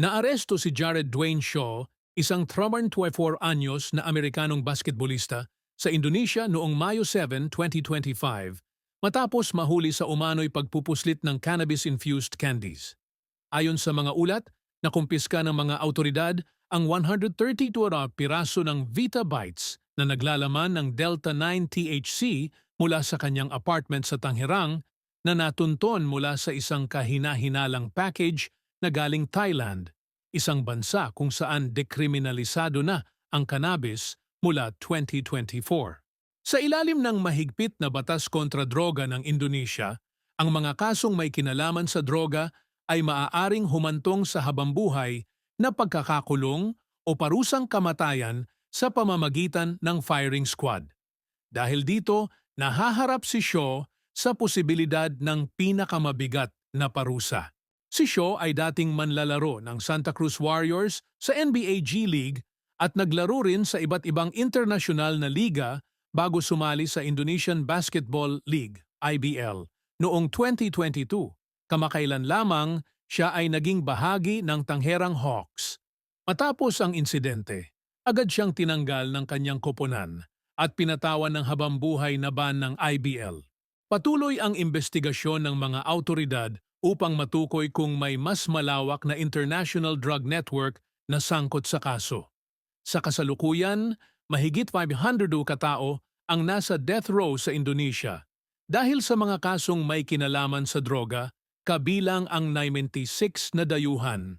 Naaresto si Jared Dwayne Shaw, isang 24 anyos na Amerikanong basketbolista sa Indonesia noong Mayo 7, 2025, matapos mahuli sa umano'y pagpupuslit ng cannabis-infused candies. Ayon sa mga ulat, nakumpiska ng mga autoridad ang 132 na piraso ng Vita Bites na naglalaman ng Delta-9 THC mula sa kanyang apartment sa Tangerang na natunton mula sa isang kahina-hinalang package na galing Thailand, isang bansa kung saan dekriminalisado na ang cannabis mula 2024. Sa ilalim ng mahigpit na batas kontra droga ng Indonesia, ang mga kasong may kinalaman sa droga ay maaaring humantong sa habambuhay na pagkakakulong o parusang kamatayan sa pamamagitan ng firing squad. Dahil dito, nahaharap si Shaw sa posibilidad ng pinakamabigat na parusa. Si Shaw ay dating manlalaro ng Santa Cruz Warriors sa NBA G League at naglaro rin sa iba't ibang internasyonal na liga bago sumali sa Indonesian Basketball League, IBL, noong 2022. Kamakailan lamang, siya ay naging bahagi ng Tangherang Hawks. Matapos ang insidente, agad siyang tinanggal ng kanyang koponan at pinatawan ng habambuhay na ban ng IBL. Patuloy ang investigasyon ng mga autoridad upang matukoy kung may mas malawak na international drug network na sangkot sa kaso. Sa kasalukuyan, mahigit 500 katao ang nasa death row sa Indonesia dahil sa mga kasong may kinalaman sa droga, kabilang ang 96 na dayuhan.